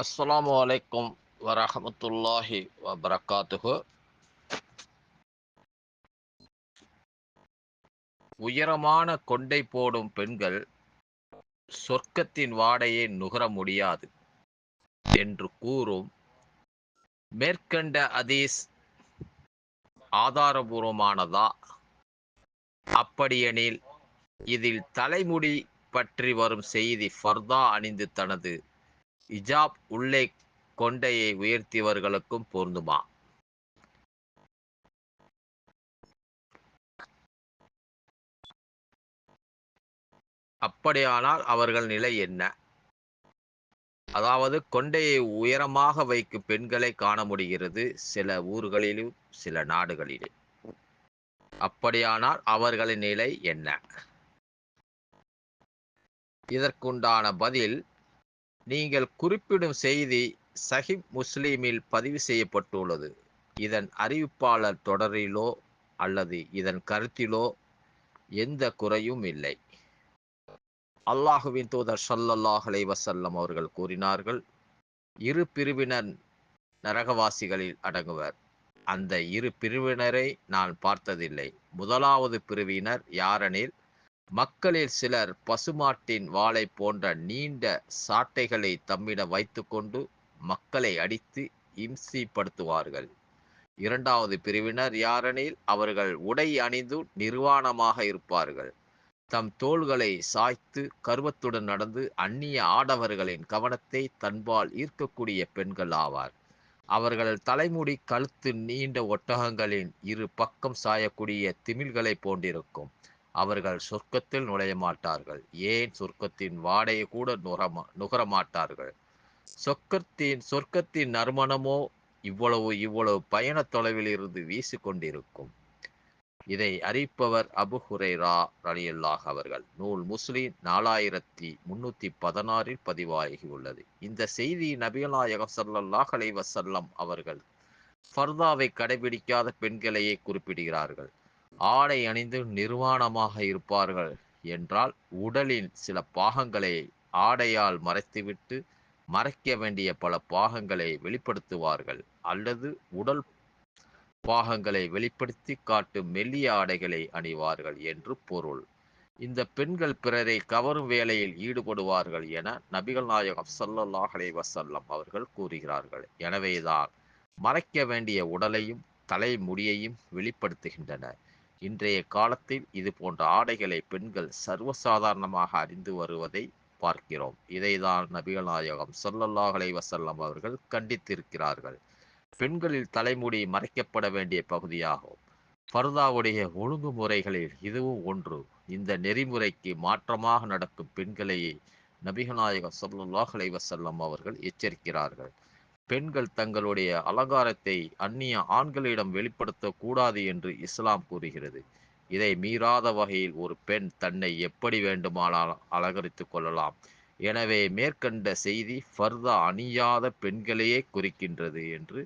அஸ்ஸலாமு அலைக்கும் வரமத்துல்லாஹி வபரகாத்துஹு. உயரமான கொண்டை போடும் பெண்கள் சொர்க்கத்தின் வாடையை நுகர முடியாது என்று கூறும். மேற்கண்ட அதீஸ் ஆதாரபூர்வமானதா? அப்படியெனில் இதில் தலைமுடி பற்றி வரும் செய்தி ஃபர்தா அணிந்து தனது இஜாப் உள்ளே கொண்டையை உயர்த்தியவர்களுக்கும் பொருந்துமா? அப்படியானால் அவர்கள் நிலை என்ன? அதாவது கொண்டையை உயரமாக வைக்கும் பெண்களை காண முடிகிறது சில ஊர்களிலும் சில நாடுகளிலும். அப்படியானால் அவர்களின் நிலை என்ன? இதற்குண்டான பதில் நீங்கள் குறிப்பிடும் செய்தி சஹி முஸ்லீமில் பதிவு செய்யப்பட்டுள்ளது. இதன் அறிவிப்பாளர் தொடரிலோ அல்லது இதன் கருத்திலோ எந்த குறையும் இல்லை. அல்லாஹுவின் தூதர் சல்லல்லாஹலை வசல்லம் அவர்கள் கூறினார்கள் இரு பிரிவினர் நரகவாசிகளில் அடங்குவர். அந்த இரு பிரிவினரை நான் பார்த்ததில்லை. முதலாவது பிரிவினர் யாரெனில்? மக்களில் சிலர் பசுமாட்டின் வாளை போன்ற நீண்ட சாட்டைகளை தம்மிடம் வைத்துக்கொண்டு மக்களை அடித்து இம்சிப்படுத்துவார்கள். இரண்டாவது பிரிவினர் யாரெனில் அவர்கள் உடை அணிந்து நிர்வாணமாக இருப்பார்கள். தம் தோள்களை சாய்த்து கர்வத்துடன் நடந்து அந்நிய ஆடவர்களின் கவனத்தை தன்பால் ஈர்க்கக்கூடிய பெண்கள் ஆவார். அவர்கள் தலைமுடி கழுத்து நீண்ட ஒட்டகங்களின் இரு பக்கம் சாயக்கூடிய திமில்களை போன்றிருக்கும். அவர்கள் சொர்க்கத்தில் நுழைய மாட்டார்கள் ஏன் சொர்க்கத்தின் வாடையை கூட நுகரமா நுகரமாட்டார்கள்? சொர்க்கத்தின் சொர்க்கத்தின் நறுமணமோ இவ்வளவு இவ்வளவு பயண தொலைவில் இருந்து வீசிக்கொண்டிருக்கும். இதை அறிவிப்பவர் அபு ஹுரைரா ரலியுல்லாஹ் அவர்கள். நூல் முஸ்லிம் நாலாயிரத்தி முன்னூத்தி பதினாறில் பதிவாகியுள்ளது. இந்த செய்தி நபிகநாயகம் ஸல்லல்லாஹு அலைஹி அவர்கள் ஃபர்தாவை கடைபிடிக்காத பெண்களையே குறிப்பிடுகிறார்கள். ஆடை அணிந்து நிர்வாணமாக இருப்பார்கள் என்றால் உடலின் சில பாகங்களை ஆடையால் மறைத்துவிட்டு மறைக்க வேண்டிய பல பாகங்களை வெளிப்படுத்துவார்கள். அல்லது உடல் பாகங்களை வெளிப்படுத்தி காட்டும் மெல்லிய ஆடைகளை அணிவார்கள் என்று பொருள். இந்த பெண்கள் பிறரை கவரும் வேலையில் ஈடுபடுவார்கள் என நபிகள் நாயகம் சல்லல்லாஹலே வசல்லம் அவர்கள் கூறுகிறார்கள். எனவேதான் மறைக்க வேண்டிய உடலையும் தலைமுடியையும் வெளிப்படுத்துகின்றன. இன்றைய காலத்தில் இது போன்ற ஆடைகளை பெண்கள் சர்வசாதாரணமாக அறிந்து வருவதை பார்க்கிறோம். இதைதான் நபிகள் நாயகம் சொல்லல்லாஹலை வசல்லம் அவர்கள் கண்டித்திருக்கிறார்கள். பெண்களில் தலைமுடி மறைக்கப்பட வேண்டிய பகுதியாகும். பர்தாவுடைய ஒழுங்குமுறைகளில் இதுவும் ஒன்று. இந்த நெறிமுறைக்கு மாற்றமாக நடக்கும் பெண்களையே நபிகநாயகம் சொல்லல்லாஹலை வசல்லம் அவர்கள் எச்சரிக்கிறார்கள். பெண்கள் தங்களுடைய அலங்காரத்தை அந்நிய ஆண்களிடம் வெளிப்படுத்தக்கூடாது என்று இஸ்லாம் கூறுகிறது. இதை மீறாத வகையில் ஒரு பெண் தன்னை எப்படி வேண்டுமானால் அலங்கரித்துக் கொள்ளலாம். எனவே மேற்கண்ட செய்தி ஃபர்தா அணியாத பெண்களையே குறிக்கின்றது என்று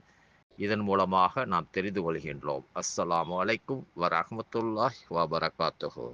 இதன் மூலமாக நாம் தெரிந்து கொள்கின்றோம். அஸ்ஸலாம் வலைக்கும் வரஹ்மத்துல்லாஹி வபரகாத்துஹு.